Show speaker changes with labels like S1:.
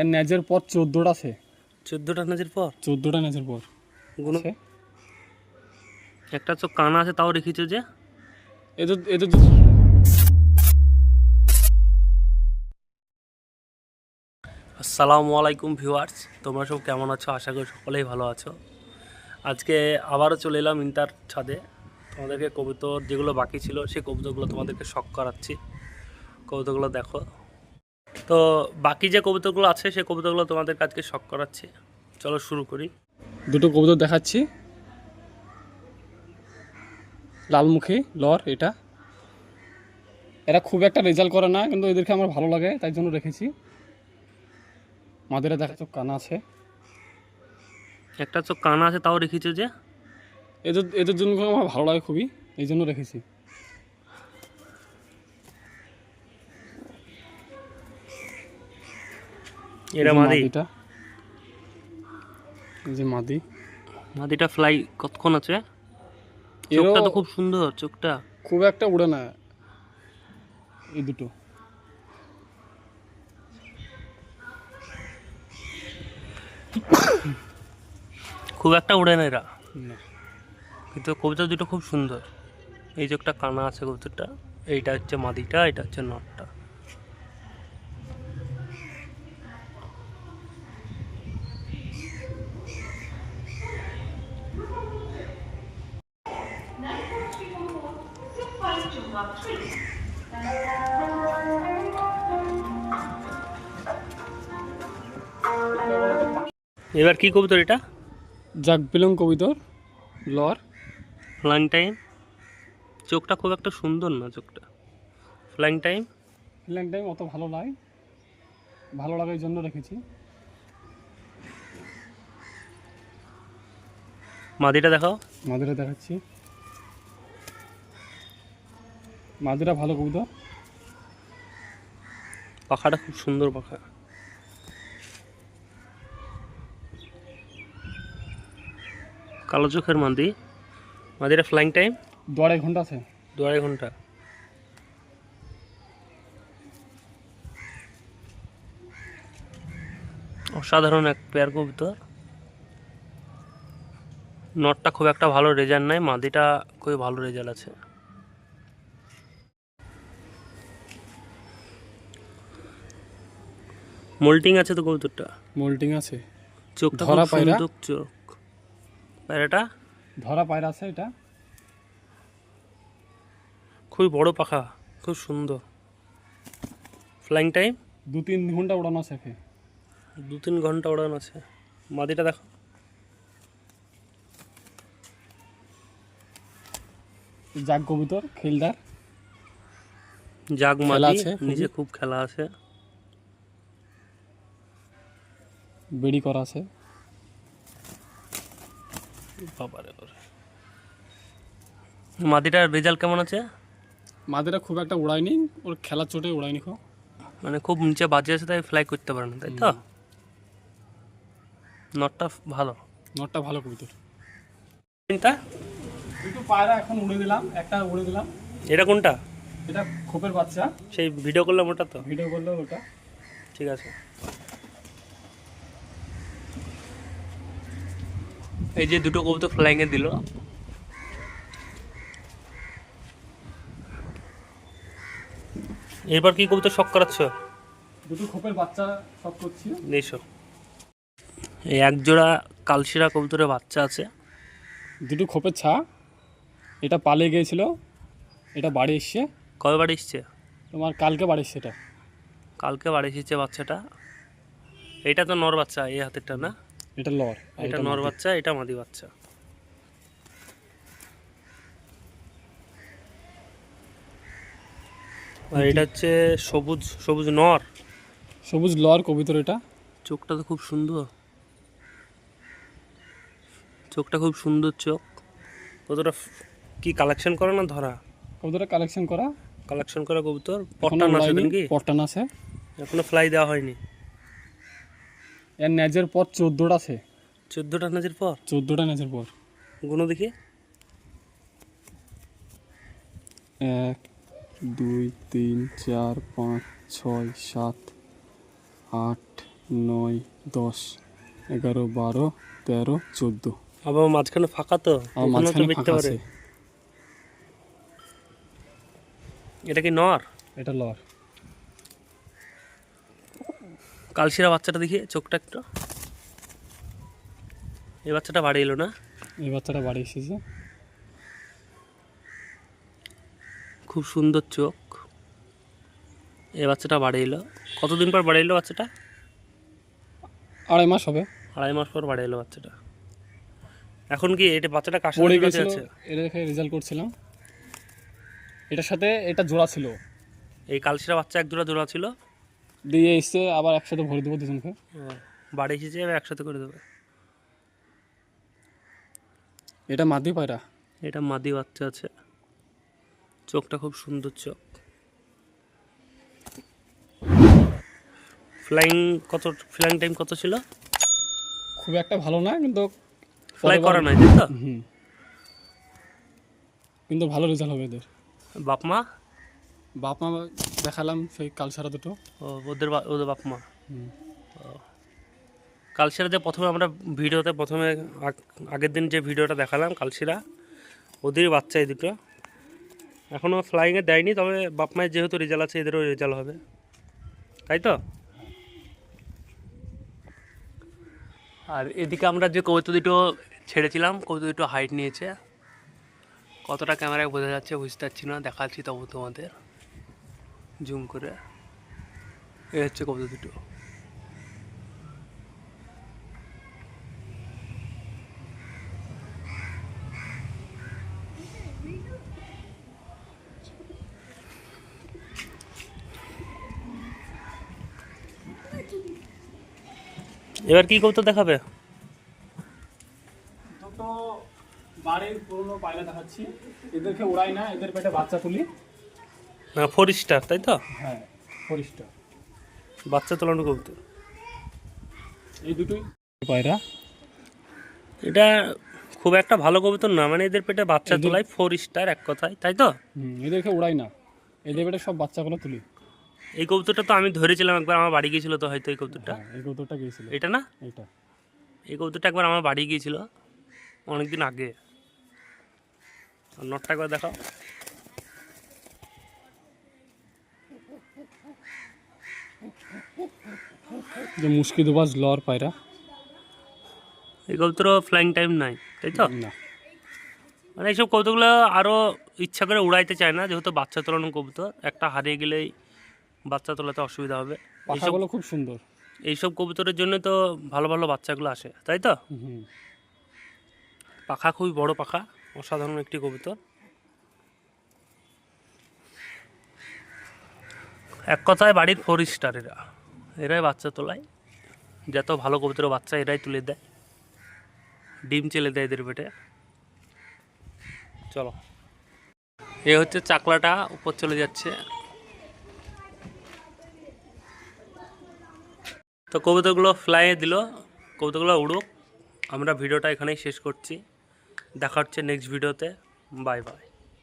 S1: এর ন্যাজের পর চোদ্দোটা আছে
S2: চোদ্দোটা ন্যাজের পর
S1: চোদ্দোটা ন্যাজের পর
S2: একটা তো কানা আছে তাও রেখেছে যে এ তো আসসালামু আলাইকুম ভিউয়ার্স তোমরা সব কেমন আছো আশা করি সকলেই ভালো আছো আজকে আবারও চলে এলাম ইন্টার ছাদে তোমাদেরকে কবিতর যেগুলো বাকি ছিল সেই কবিতাগুলো তোমাদেরকে শখ করাচ্ছি কবিতাগুলো দেখো তো বাকি যে কবিতাগুলো আছে সেই কবিতাগুলো তোমাদের কাজকে শখ করাচ্ছি চলো শুরু করি
S1: দুটো কবিতা দেখাচ্ছি লালমুখী লর এটা এরা খুব একটা রেজাল্ট করে না কিন্তু এদেরকে আমার ভালো লাগে তাই জন্য রেখেছি মাদেরা দেখা চোখ কানা আছে
S2: একটা চোখ কানা আছে তাও রেখেছে যে
S1: এদের এদের জন্য আমার ভালো লাগে খুবই এই জন্য রেখেছি
S2: এটা মাদি এটা যে মাদি মাদিটা ফ্লাই কতক্ষণ আছে চোখটা তো খুব সুন্দর চোখটা
S1: খুব একটা উড়ে না এই দুটো
S2: খুব একটা উড়ে না এরা কিন্তু কবিতা দুটো খুব সুন্দর এই যে একটা কানা আছে কবুতরটা এইটা হচ্ছে মাদিটা এটা হচ্ছে নটটা এবার কি কবিতর এটা
S1: জাগ বিলং কবিতর লর
S2: ফ্লাইং টাইম চোখটা খুব একটা সুন্দর না চোখটা ফ্লাইং টাইম
S1: ফ্লাইং টাইম অত ভালো লাগে ভালো লাগার জন্য রেখেছি মাদিটা দেখাও মাদিটা দেখাচ্ছি মাদুরা ভালো কবুতর
S2: পাখাটা খুব সুন্দর পাখা কালো চোখের মাদি মাদিরা ফ্লাইং টাইম
S1: দু আড়াই ঘন্টা আছে
S2: দু আড়াই ঘন্টা অসাধারণ এক পেয়ার কবুতর নটটা খুব একটা ভালো রেজাল্ট নাই মাদিটা খুবই ভালো রেজাল্ট আছে মোল্টিং আছে তো কবুতরটা মোল্টিং আছে চোখটা ধরা পায়রা চোখ পায়রাটা
S1: ধরা পায়রা আছে এটা
S2: খুবই বড় পাখা খুব সুন্দর ফ্লাইং টাইম
S1: দু তিন ঘন্টা উড়ানো আছে
S2: দু তিন ঘন্টা ওড়ানো আছে মাদিটা দেখো
S1: জাগ কবুতর খেলদার
S2: জাগ মাদি নিজে খুব খেলা আছে বেড়ি করা আছে মাদিটার রেজাল্ট কেমন আছে
S1: মাদিটা খুব একটা উড়ায়নি ওর খেলার চোটে উড়ায়নি খো
S2: মানে খুব নিচে বাজে আছে তাই ফ্লাই করতে পারে না তাই তো নটটা ভালো
S1: নটটা ভালো কবিতর কোনটা একটু পায়রা এখন উড়ে দিলাম একটা উড়ে দিলাম এটা কোনটা এটা খোপের বাচ্চা
S2: সেই ভিডিও করলাম ওটা তো
S1: ভিডিও করলাম ওটা
S2: ঠিক আছে এই যে দুটো কবুতর এ দিল এবার কি কবুতর শখ করাচ্ছ
S1: দুটো খোপের বাচ্চা শক করছি
S2: এইসব এই একজোড়া কালশিরা কবুতরের বাচ্চা আছে
S1: দুটো খোপের ছা এটা পালে গিয়েছিল এটা বাড়ি এসছে কবে বাড়ি এসছে তোমার কালকে বাড়ি এসছে এটা
S2: কালকে বাড়ি এসেছে বাচ্চাটা এটা তো নর বাচ্চা এই হাতেরটা না এটা লর এটা নর বাচ্চা এটা মাদি বাচ্চা আর এটা হচ্ছে সবুজ সবুজ নর
S1: সবুজ লর কবিতর এটা
S2: চোখটা তো খুব সুন্দর চোখটা খুব সুন্দর চোখ কতটা কি কালেকশন করা না ধরা
S1: কতটা কালেকশন করা
S2: কালেকশন করা কবুতর পট্টান আছে নাকি পট্টান আছে এখনো ফ্লাই দেওয়া হয়নি
S1: এর ন্যাজের পর চোদ্দোটা আছে
S2: চোদ্দোটা ন্যাজের পর
S1: চোদ্দোটা ন্যাজের পর গুনো দেখি এক দুই তিন চার পাঁচ ছয় সাত আট নয় দশ এগারো বারো তেরো চোদ্দো
S2: আবার মাঝখানে ফাঁকা তো
S1: মাঝখানে ফাঁকা আছে এটা কি নর এটা লর
S2: কালশিরা বাচ্চাটা দেখি চোখটা একটু এই বাচ্চাটা বাড়ি এলো না
S1: এই বাচ্চাটা বাড়ি এসেছে
S2: খুব সুন্দর চোখ এই বাচ্চাটা বাড়ি এলো কতদিন পর বাড়ি এলো বাচ্চাটা আড়াই মাস হবে আড়াই মাস পর বাড়ি এলো বাচ্চাটা এখন কি এটা বাচ্চাটা কাশি পড়ে গেছে
S1: এটা দেখে রেজাল্ট করছিলাম এটার সাথে এটা জোড়া ছিল
S2: এই কালশিরা বাচ্চা এক জোড়া জোড়া ছিল
S1: দিয়ে এসে আবার একসাথে ভরে দেবো দুজনকে হ্যাঁ,
S2: বাড়ি এসেছে এবার একসাথে করে দেবে
S1: এটা মাদি পায়রা
S2: এটা মাদি বাচ্চা আছে চোখটা খুব সুন্দর চোখ ফ্লাইং কত ফ্লাইং টাইম কত ছিল
S1: খুব একটা ভালো না কিন্তু
S2: ফ্লাই করা নাই তাই তো
S1: কিন্তু ভালো রেজাল্ট হবে এদের বাপমা বাপমা বাপ মা দেখালাম সেই কালসারা দুটো
S2: ও ওদের ওদের বাপ মা কালশিরাতে প্রথমে আমরা ভিডিওতে প্রথমে আগের দিন যে ভিডিওটা দেখালাম কালশিরা ওদের বাচ্চা এই দুটো এখনও ফ্লাইংয়ে দেয়নি তবে বাপ মায়ের যেহেতু রেজাল্ট আছে এদেরও রেজাল্ট হবে তাই তো আর এদিকে আমরা যে কবিত দুটো ছেড়েছিলাম কৌতু দুটো হাইট নিয়েছে কতটা ক্যামেরায় বোঝা যাচ্ছে বুঝতে পারছি না দেখাচ্ছি তবু তোমাদের জুম করে এ হচ্ছে কবজা দুটো এবার কি কবুতর দেখাবে
S1: বাড়ির পুরনো পায়রা দেখাচ্ছি এদেরকে উড়াই না এদের পেটে বাচ্চা তুলি
S2: না ফোর স্টার তাই তো
S1: হ্যাঁ ফোর স্টার
S2: বাচ্চা তোলানো কবুতর
S1: এই দুটোই পায়রা
S2: এটা খুব একটা ভালো কবুতর না মানে এদের পেটে বাচ্চা তোলায় ফোর স্টার এক কথায় তাই তো
S1: এদেরকে উড়াই না এদের পেটে সব বাচ্চাগুলো তুলি
S2: এই কবুতরটা তো আমি ধরেছিলাম একবার আমার বাড়ি গিয়েছিল তো হয়তো এই কবুতরটা হ্যাঁ,
S1: এই কবুতরটা গিয়েছিল
S2: এটা না এটা এই কবুতরটা একবার আমার বাড়ি গিয়েছিল অনেকদিন আগে নটটা একবার দেখাও
S1: যে মুর্শিদাবাদ লর পায়রা
S2: এই কবুতরও ফ্লাইং টাইম নাই তাই তো না মানে এইসব কবুতরগুলো আরও ইচ্ছা করে উড়াইতে চায় না যেহেতু বাচ্চা তোলানো কবুতর একটা হারিয়ে গেলেই বাচ্চা তোলাতে অসুবিধা হবে
S1: এইসবগুলো খুব সুন্দর
S2: এইসব কবুতরের জন্য তো ভালো ভালো বাচ্চাগুলো আসে তাই তো পাখা খুবই বড় পাখা অসাধারণ একটি কবুতর এক কথায় বাড়ির ফোর এরা এরাই বাচ্চা তোলায় যত ভালো কবুতর বাচ্চা এরাই তুলে দেয় ডিম চেলে দেয় এদের পেটে চলো এ হচ্ছে চাকলাটা উপর চলে যাচ্ছে তো কবিতাগুলো ফ্লাইয়ে দিল কবিতাগুলো উড়ুক আমরা ভিডিওটা এখানেই শেষ করছি দেখা হচ্ছে নেক্সট ভিডিওতে বাই বাই